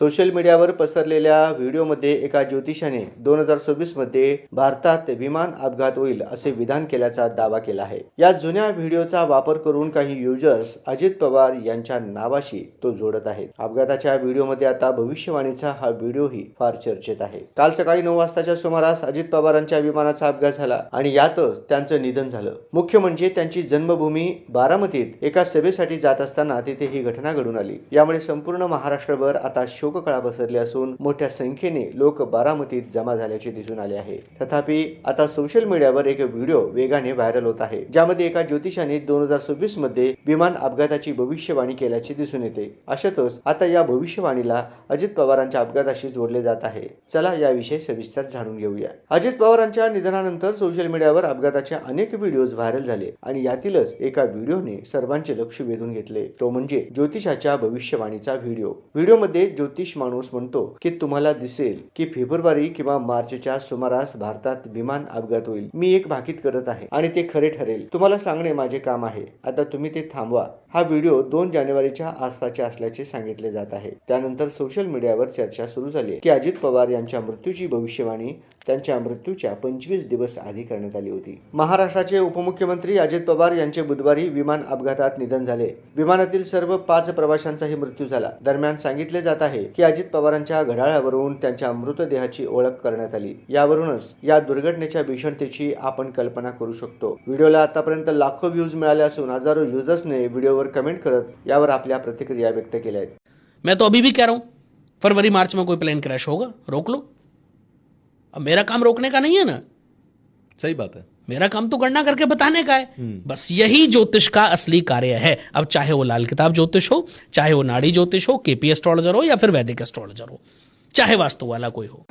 Social मीडियावर पसरलेल्या व्हिडिओमध्ये एका ज्योतिषाने दोन हजार सव्वीसमध्ये भारतात विमान अपघात होईल असे विधान केल्याचा दावा केला आहे. या जुन्या व्हिडिओचा वापर करून काही युजर्स अजित पवार यांच्या नावाशी तो जोडत आहेत. अपघाताच्या व्हिडिओमध्ये आता भविष्यवाणीचा हा व्हिडिओही फार चर्चेत आहे. काल सकाळी नऊ वाजताच्या सुमारास अजित पवारांच्या विमानाचा अपघात झाला आणि यातच त्यांचं निधन झालं. मुख्य म्हणजे त्यांची जन्मभूमी बारामतीत एका सभेसाठी जात असताना तिथे ही घटना घडून आली. यामुळे संपूर्ण महाराष्ट्रभर आता शोककळा बसरली असून मोठ्या संख्येने लोक बारामतीत जमा झाल्याचे दिसून आले आहे. तथापि आता सोशल मीडियावर एक व्हिडिओ वेगाने व्हायरल होत आहे ज्यामध्ये एका ज्योतिषाने दोन हजार सव्वीसमध्ये विमान अपघाताची भविष्यवाणी केल्याचे दिसून येते. अशातच आता या भविष्यवाणीला अजित पवारांच्या अपघाताशी जोडले जात आहे. चला याविषयी सविस्तर जाणून घेऊया. अजित पवारांच्या निधनानंतर सोशल मीडियावर अपघाताचे अनेक व्हिडिओज व्हायरल झाले आणि यातीलच एका व्हिडिओने सर्वांचे लक्ष वेधून घेतले. तो म्हणजे ज्योतिषाच्या भविष्यवाणीचा व्हिडिओ व्हिडिओमध्ये ज्योतिष माणूस म्हणतो की तुम्हाला दिसेल की फेब्रुवारी किंवा मार्चच्या सुमारास भारतात विमान अपघात होईल. मी एक भाकीत करत आहे आणि ते खरे ठरेल. तुम्हाला सांगणे माझे काम आहे. आता तुम्ही ते थांबवा. हा व्हिडिओ दोन जानेवारीच्या आसपासचे असल्याचे सांगितले जात आहे. त्यानंतर सोशल मीडियावर चर्चा सुरू झाली की अजित पवार यांच्या मृत्यूची भविष्यवाणी त्यांच्या मृत्यूच्या पंचवीस दिवस आधी करण्यात आली होती. महाराष्ट्राचे उपमुख्यमंत्री अजित पवार यांचे बुधवारी विमान अपघातात निधन झाले. विमानातील सर्व पाच प्रवाशांचाही मृत्यू झाला. दरम्यान सांगितले जात आहे की अजित पवारांच्या घड्याळावरून त्यांच्या मृतदेहाची ओळख करण्यात आली. यावरूनच या दुर्घटनेच्या भीषणतेची आपण कल्पना करू शकतो. व्हिडिओला आतापर्यंत लाखो व्ह्यूज मिळाले असून हजारो युजर्सने व्हिडिओवर कमेंट करत यावर आपल्या प्रतिक्रिया व्यक्त केल्या आहेत. मैं तो अभी भी कह रहा हूं फरवरी मार्च में कोई प्लेन क्रैश होगा? रोक लो। अब मेरा काम रोकने का नहीं है ना? सही बात है। मेरा काम तो गणना करके बताने का है। बस यही ज्योतिष का असली कार्य है। अब चाहे वो लाल किताब ज्योतिष हो चाहे वो नाड़ी ज्योतिष हो केपी एस्ट्रोलॉजर हो या फिर वैदिक एस्ट्रोलॉजर हो चाहे वास्तु वाला कोई हो।